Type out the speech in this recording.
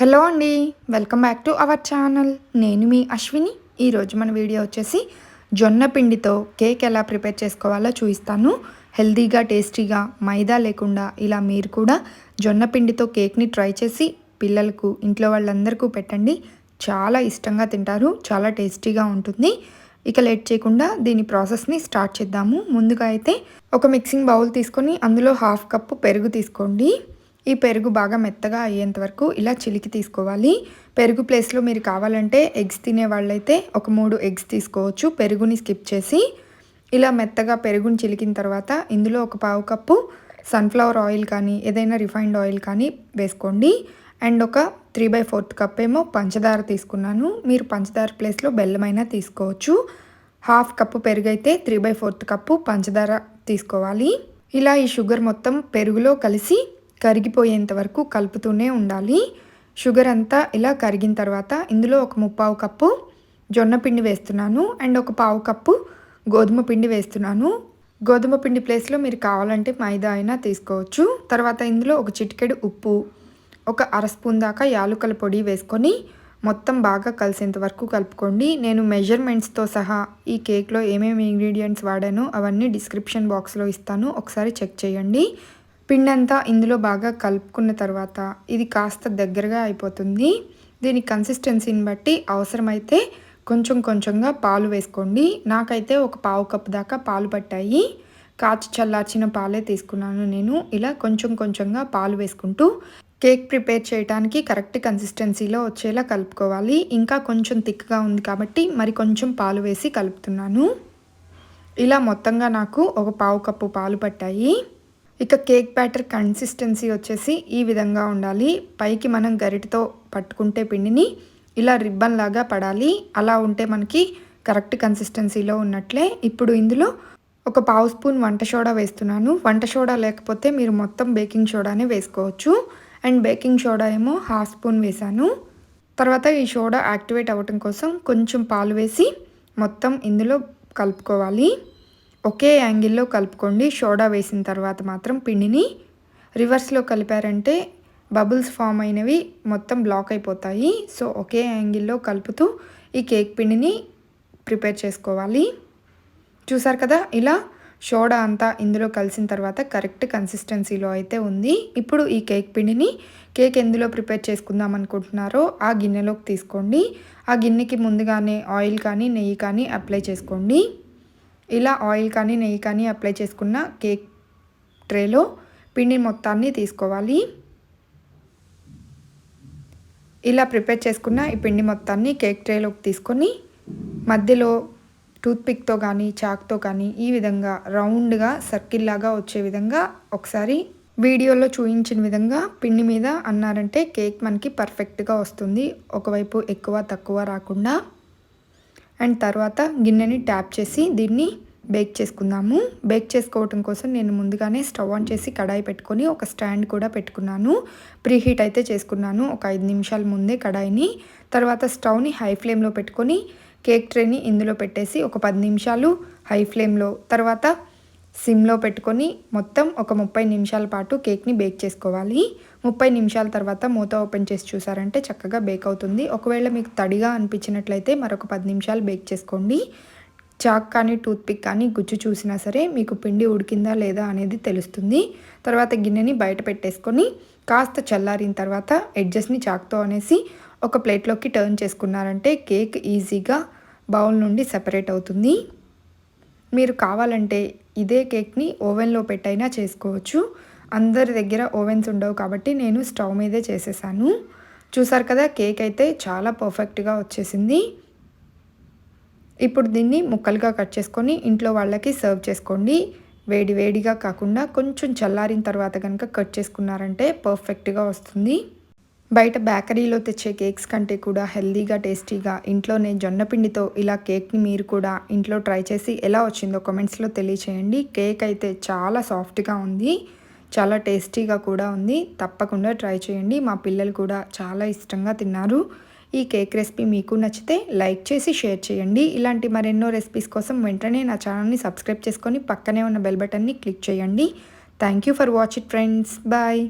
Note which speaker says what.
Speaker 1: Hello అండి welcome back to our channel. నేను మీ అశ్విని. ఈరోజు మన వీడియో వచ్చేసి జొన్న పిండితో కేక్ ఎలా ప్రిపేర్ చేసుకోవాలో చూపిస్తాను. హెల్తీగా టేస్టీగా మైదా లేకుండా ఇలా మీరు కూడా జొన్న పిండితో కేక్ని ట్రై చేసి పిల్లలకు ఇంట్లో వాళ్ళందరికీ పెట్టండి. చాలా ఇష్టంగా తింటారు చాలా టేస్టీగా ఉంటుంది. ఇక లేట్ చేయకుండా దీని ప్రాసెస్ని స్టార్ట్ చేద్దాము. ముందుగా అయితే ఒక మిక్సింగ్ బౌల్ తీసుకొని అందులో హాఫ్ కప్పు పెరుగు తీసుకోండి. ఈ పెరుగు బాగా మెత్తగా అయ్యేంత వరకు ఇలా చిలికి తీసుకోవాలి. పెరుగు ప్లేస్లో మీరు కావాలంటే ఎగ్స్ తినే వాళ్ళైతే ఒక మూడు ఎగ్స్ తీసుకోవచ్చు. పెరుగుని స్కిప్ చేసి ఇలా మెత్తగా పెరుగుని చిలికిన తర్వాత ఇందులో ఒక పావు కప్పు సన్ఫ్లవర్ ఆయిల్ కానీ ఏదైనా రిఫైన్డ్ ఆయిల్ కానీ వేసుకోండి. అండ్ ఒక త్రీ బై ఫోర్త్ కప్ ఏమో పంచదార తీసుకున్నాను. మీరు పంచదార ప్లేస్లో బెల్లమైనా తీసుకోవచ్చు. హాఫ్ కప్పు పెరుగు అయితే త్రీ బై ఫోర్త్ కప్పు పంచదార తీసుకోవాలి. ఇలా ఈ షుగర్ మొత్తం పెరుగులో కలిసి కరిగిపోయేంత వరకు కలుపుతూనే ఉండాలి. షుగర్ అంతా ఇలా కరిగిన తర్వాత ఇందులో ఒక ముప్పావు కప్పు జొన్న పిండి వేస్తున్నాను. అండ్ ఒక పావు కప్పు గోధుమ పిండి వేస్తున్నాను. గోధుమ పిండి ప్లేస్లో మీరు కావాలంటే మైదా అయినా తీసుకోవచ్చు. తర్వాత ఇందులో ఒక చిటికెడు ఉప్పు ఒక అర స్పూన్ దాకా యాలుకల పొడి వేసుకొని మొత్తం బాగా కలిసేంత వరకు కలుపుకోండి. నేను మెజర్మెంట్స్తో సహా ఈ కేక్లో ఏమేమి ఇంగ్రీడియంట్స్ వాడానో అవన్నీ డిస్క్రిప్షన్ బాక్స్లో ఇస్తాను. ఒకసారి చెక్ చేయండి. పిండి అంతా ఇందులో బాగా కలుపుకున్న తర్వాత ఇది కాస్త దగ్గరగా అయిపోతుంది. దీని కన్సిస్టెన్సీని బట్టి అవసరమైతే కొంచెం కొంచెంగా పాలు వేసుకోండి. నాకైతే ఒక పావు కప్పు దాకా పాలు పట్టాయి. కాచి చల్లార్చిన పాలే తీసుకున్నాను నేను. ఇలా కొంచెం కొంచెంగా పాలు వేసుకుంటూ కేక్ ప్రిపేర్ చేయడానికి కరెక్ట్ కన్సిస్టెన్సీలో వచ్చేలా కలుపుకోవాలి. ఇంకా కొంచెం థిక్గా ఉంది కాబట్టి మరి కొంచెం పాలు వేసి కలుపుతున్నాను. ఇలా మొత్తంగా నాకు ఒక పావు కప్పు పాలు పట్టాయి. ఇక కేక్ బ్యాటర్ కన్సిస్టెన్సీ వచ్చేసి ఈ విధంగా ఉండాలి. పైకి మనం గరిటతో పట్టుకుంటే పిండిని ఇలా రిబ్బన్ లాగా పడాలి. అలా ఉంటే మనకి కరెక్ట్ కన్సిస్టెన్సీలో ఉన్నట్లే. ఇప్పుడు ఇందులో ఒక పావు స్పూన్ వంట సోడా వేస్తున్నాను. వంట సోడా లేకపోతే మీరు మొత్తం బేకింగ్ సోడానే వేసుకోవచ్చు. అండ్ బేకింగ్ సోడా ఏమో హాఫ్ స్పూన్ వేసాను తర్వాత ఈ సోడా యాక్టివేట్ అవ్వటం కోసం కొంచెం పాలు వేసి మొత్తం ఇందులో కలుపుకోవాలి. ఒకే యాంగిల్లో కలుపుకోండి. సోడా వేసిన తర్వాత మాత్రం పిండిని రివర్స్లో కలిపారంటే బబుల్స్ ఫామ్ అయినవి మొత్తం బ్లాక్ అయిపోతాయి. సో ఒకే యాంగిల్లో కలుపుతూ ఈ కేక్ పిండిని ప్రిపేర్ చేసుకోవాలి. చూసారు కదా? ఇలా సోడా అంతా ఇందులో కలిసిన తర్వాత కరెక్ట్ కన్సిస్టెన్సీలో అయితే ఉంది. ఇప్పుడు ఈ కేక్ పిండిని కేక్ ఎందులో ప్రిపేర్ చేసుకుందాం అనుకుంటున్నారో ఆ గిన్నెలోకి తీసుకోండి. ఆ గిన్నెకి ముందుగానే ఆయిల్ కానీ నెయ్యి కానీ అప్లై చేసుకోండి. ఇలా ఆయిల్ కానీ నెయ్యి కానీ అప్లై చేసుకున్న కేక్ ట్రేలో పిండి మొత్తాన్ని తీసుకోవాలి. ఇలా ప్రిపేర్ చేసుకున్న ఈ పిండి మొత్తాన్ని కేక్ ట్రేలోకి తీసుకొని మధ్యలో టూత్పిక్తో కానీ చాక్తో కానీ ఈ విధంగా రౌండ్గా సర్కిల్ లాగా వచ్చే విధంగా ఒకసారి వీడియోలో చూపించిన విధంగా పిండి మీద అన్నారంటే కేక్ మనకి పర్ఫెక్ట్గా వస్తుంది. ఒకవైపు ఎక్కువ తక్కువ రాకుండా. అండ్ తర్వాత గిన్నెని ట్యాప్ చేసి దీన్ని బేక్ చేసుకుందాము. బేక్ చేసుకోవటం కోసం నేను ముందుగానే స్టవ్ ఆన్ చేసి కడాయి పెట్టుకొని ఒక స్టాండ్ కూడా పెట్టుకున్నాను. ప్రీ హీట్ అయితే చేసుకున్నాను ఒక ఐదు నిమిషాల ముందే కడాయిని. తర్వాత స్టవ్ని హై ఫ్లేమ్లో పెట్టుకొని కేక్ ట్రేని ఇందులో పెట్టేసి ఒక పది నిమిషాలు హై ఫ్లేమ్లో. తర్వాత సిమ్లో పెట్టుకొని మొత్తం ఒక ముప్పై నిమిషాల పాటు కేక్ని బేక్ చేసుకోవాలి. ముప్పై నిమిషాల తర్వాత మూత ఓపెన్ చేసి చూసారంటే చక్కగా బేక్ అవుతుంది. ఒకవేళ మీకు తడిగా అనిపించినట్లయితే మరొక పది నిమిషాలు బేక్ చేసుకోండి. చాక్ కానీ టూత్పిక్ కానీ గుజ్జు చూసినా సరే మీకు పిండి ఉడికిందా లేదా అనేది తెలుస్తుంది. తర్వాత గిన్నెని బయట పెట్టేసుకొని కాస్త చల్లారిన తర్వాత ఎడ్జెస్ని చాక్తో అనేసి ఒక ప్లేట్లోకి టర్న్ చేసుకున్నారంటే కేక్ ఈజీగా బౌల్ నుండి సెపరేట్ అవుతుంది. మీరు కావాలంటే ఇదే కేక్ని ఓవెన్లో పెట్టైనా చేసుకోవచ్చు. అందరి దగ్గర ఓవెన్స్ ఉండవు కాబట్టి నేను స్టవ్ మీదే చేసేసాను. చూసారు కదా కేక్ అయితే చాలా పర్ఫెక్ట్గా వచ్చేసింది. ఇప్పుడు దీన్ని ముక్కలుగా కట్ చేసుకొని ఇంట్లో వాళ్ళకి సర్వ్ చేసుకోండి. వేడి వేడిగా కాకుండా కొంచెం చల్లారిన తర్వాత కనుక కట్ చేసుకున్నారంటే పర్ఫెక్ట్గా వస్తుంది. బయట బేకరీలో తెచ్చే కేక్స్ కంటే కూడా హెల్దీగా టేస్టీగా ఇంట్లోనే జొన్న పిండితో ఇలా కేక్ని మీరు కూడా ఇంట్లో ట్రై చేసి ఎలా వచ్చిందో కామెంట్స్లో తెలియచేయండి. కేక్ అయితే చాలా సాఫ్ట్గా ఉంది చాలా టేస్టీగా కూడా ఉంది. తప్పకుండా ట్రై చేయండి. మా పిల్లలు కూడా చాలా ఇష్టంగా తిన్నారు. ఈ కేక్ రెసిపీ మీకు నచ్చితే లైక్ చేసి షేర్ చేయండి. ఇలాంటి మరెన్నో రెసిపీస్ కోసం వెంటనే నా ఛానల్ని సబ్స్క్రైబ్ చేసుకొని పక్కనే ఉన్న బెల్ బటన్ని క్లిక్ చేయండి. Thank you for watch it friends. Bye.